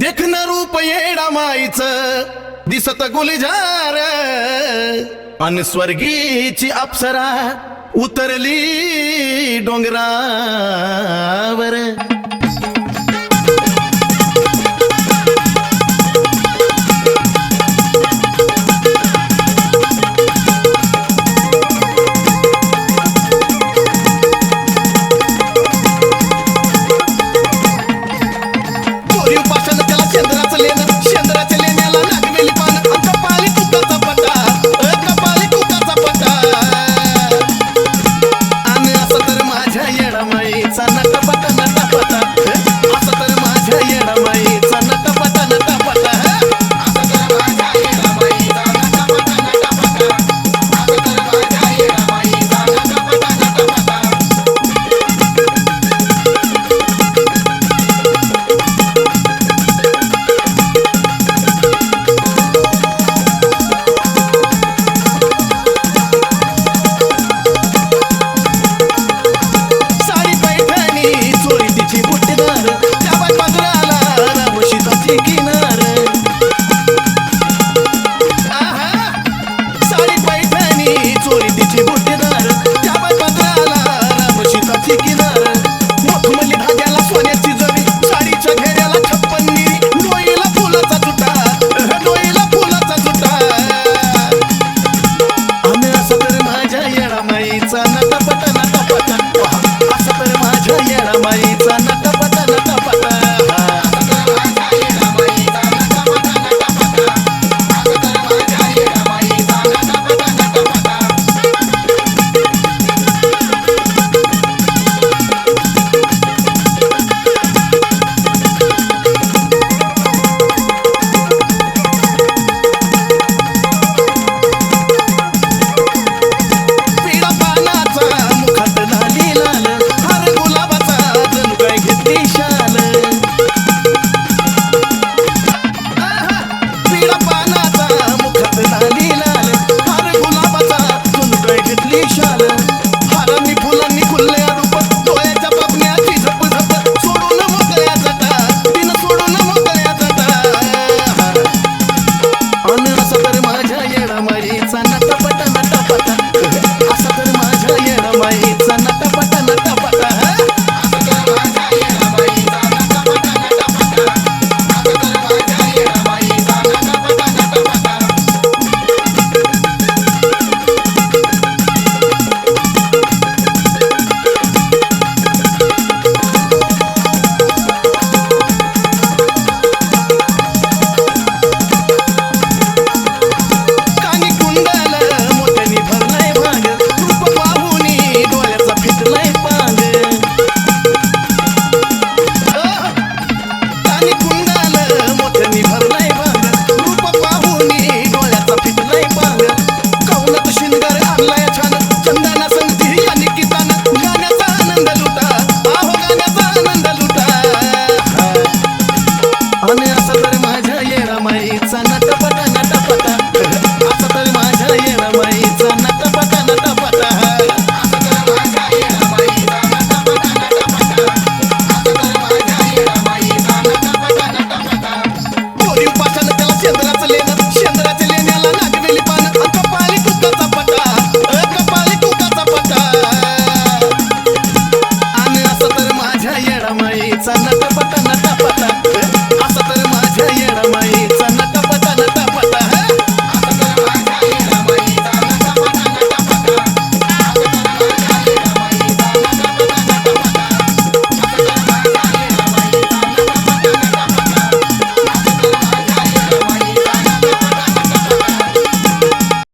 देखन रूप येडा माईच. दिसत गुलजार. अन स्वर्गीची अप्सरा उतरली डोंगरावर. नटपट 你在。